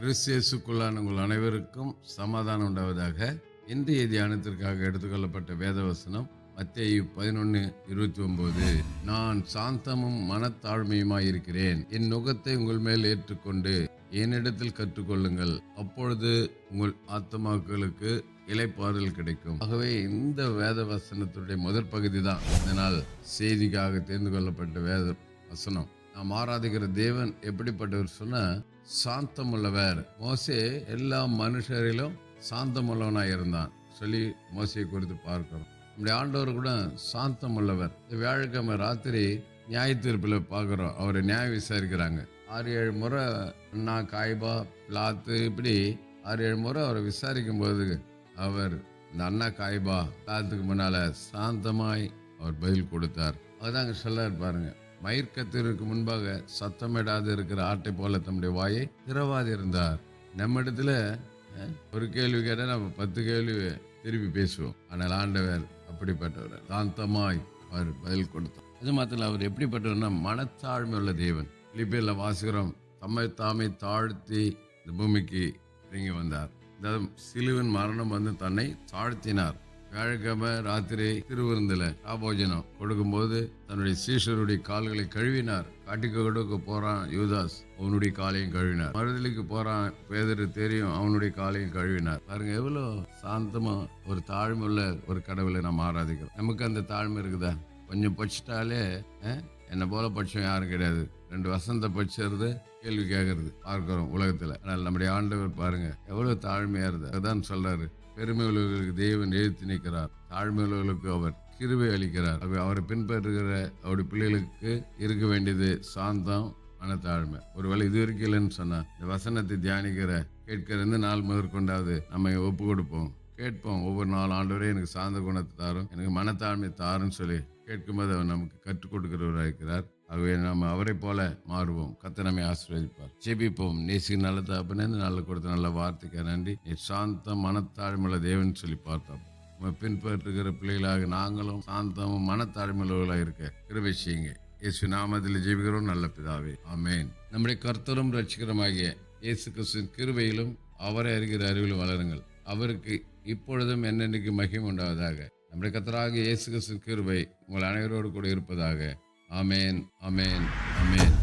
கிறிஸ்தியசுக்குள்ளான உங்கள் அனைவருக்கும் சமாதானம் உண்டாவதாக இன்றைய தியானத்திற்காக எடுத்துக்கொள்ளப்பட்ட வேதவசனம் மத்தேயு பதினொன்று இருபத்தி ஒன்பது நான் சாந்தமும் மனத்தாழ்மையுமாய் இருக்கிறேன் என் நுகத்தை உங்கள் மேல் ஏற்றுக்கொண்டு என்னிடத்தில் கற்றுக்கொள்ளுங்கள். அப்பொழுது உங்கள் ஆத்மாக்களுக்கு இலைப்பாறுதல் கிடைக்கும். ஆகவே இந்த வேத வசனத்துடைய முதற் பகுதி தான் இதனால் செய்திக்காக தேர்ந்து கொள்ளப்பட்ட வேத வசனம் நாம் ஆராதிக்கிற தேவன் எப்படிப்பட்டவர் சொன்னால் சாந்தம் உள்ளவர் மோசே எல்லா மனுஷரிலும் சாந்தம் உள்ளவனாக இருந்தான். சொல்லி மோசையை குறித்து பார்க்கிறோம். நம்முடைய ஆண்டவர் கூட சாந்தம் உள்ளவர் இந்த வியாழக்கிழமை ராத்திரி நியாய தீர்ப்பில் பார்க்குறோம். அவரை நியாயம் விசாரிக்கிறாங்க. ஆறு ஏழு முறை அண்ணா காய்பா பிளாத்து இப்படி ஆறு ஏழு முறை அவரை விசாரிக்கும் போது அவர் இந்த அண்ணா காய்பா பிளாத்துக்கு முன்னால் சாந்தமாய் அவர் பதில் கொடுத்தார். அதுதாங்க சொல்ல பாருங்க மயிர்கத்திற்கு முன்பாக சத்தமிடாது இருக்கிற ஆட்டை போல தம்முடைய வாயை திறவாது இருந்தார் நம்ம இடத்துல ஒரு கேள்வி கேட்டால் நம்ம பத்து கேள்வி திருப்பி பேசுவோம். ஆனால் ஆண்டவர் அப்படிப்பட்டவர். சாந்தமாய் அவர் பதில் கொடுத்தார். அது மாத்திரம் அவர் எப்படிப்பட்டவர்னா மனத்தாழ்மை உள்ள தேவன். பிலிப்பியில் வாசுகிறோம் தம்மை தாமை தாழ்த்தி இந்த பூமிக்கு இறங்கி வந்தார். சிலுவின் மரணம் வந்து தன்னை தாழ்த்தினார். வியாழக்கிழமை ராத்திரி திருவிருந்தில் ராபோஜனம் கொடுக்கும்போது தன்னுடைய சீஷருடைய கால்களை கழுவினார். காட்டுக்கு கொடுக்க போறான் யூதாஸ். அவனுடைய காலையும் கழுவினார். மறுதலிக்கு போறான் பேதரு தெரியும் அவனுடைய காலையும் கழுவினார். பாருங்க எவ்வளோ சாந்தமா ஒரு தாழ்மையுள்ள ஒரு கடவுளை நம்ம ஆராதிக்கிறோம். நமக்கு அந்த தாழ்மை இருக்குதா? கொஞ்சம் படிச்சிட்டாலே அஹ், என்னை போல பட்சம் யாரும் கிடையாது. ரெண்டு வசந்த பட்சது கேள்வி கேட்கறது. பார்க்கிறோம் உலகத்துல. ஆனால் நம்முடைய ஆண்டவர் பாருங்க எவ்வளவு தாழ்மையா இருந்தது அதான் சொல்றாரு. பெருமை உள்ளவர்களுக்கு தேவன் எழுத்து நிற்கிறார் தாழ்மை உள்ளவர்களுக்கு அவர் கிருவை அளிக்கிறார். அவர் அவரை பின்பற்றுகிற அவருடைய பிள்ளைகளுக்கு இருக்க வேண்டியது சாந்தம் மனத்தாழ்மை ஒருவேளை இது வரைக்கும் இல்லைன்னு சொன்னா இந்த வசனத்தை தியானிக்கிற கேட்கிற இந்த நாள் முதற்கொண்டாவது நம்ம ஒப்பு கொடுப்போம். கேட்போம். ஒவ்வொரு நாள் ஆண்டவரே எனக்கு சாந்த குணத்தை தாரும் எனக்கு மனத்தாழ்மை தாருன்னு சொல்லி கேட்கும்போது அவர் நமக்கு கற்றுக் கொடுக்கிறவராக இருக்கிறார் ஆகவே நாம் அவரை போல மாறுவோம். கத்த நம்மை ஆசீர்வதிப்பார். ஜெபிப்போம். நேசிக்கு நல்ல தகப்பனே நல்ல கொடுத்த நல்ல வார்த்தைக்கு நன்றி. நீ சாந்தம் மனத்தாழ்மையில தேவன் சொல்லி பார்த்தோம் உம்மை பின்பற்றுகிற பிள்ளைகளாக நாங்களும் சாந்தமும் மனத்தாழ்மையுள்ளவர்களாக இருக்க கிருபை செய்யுங்க. இயேசு நாமத்தில் ஜெபிக்கிறோம். நல்ல பிதாவே. ஆமேன். நம்முடைய கர்த்தரும் ரட்சிகரமாகிய இயேசு கிறிஸ்துவின் கிருபையிலும் அவரை அறிகிற அறிவிலும் வளருங்கள். அவருக்கு இப்பொழுதும் என்னென்னைக்கு மகிம் உண்டாவதாக. நம்முடைய கத்தராக இயேசு கிறிஸ்துவின் கிருபை உங்கள் அனைவரோடு கூட இருப்பதாக ஆமென் ஆமென் ஆமென்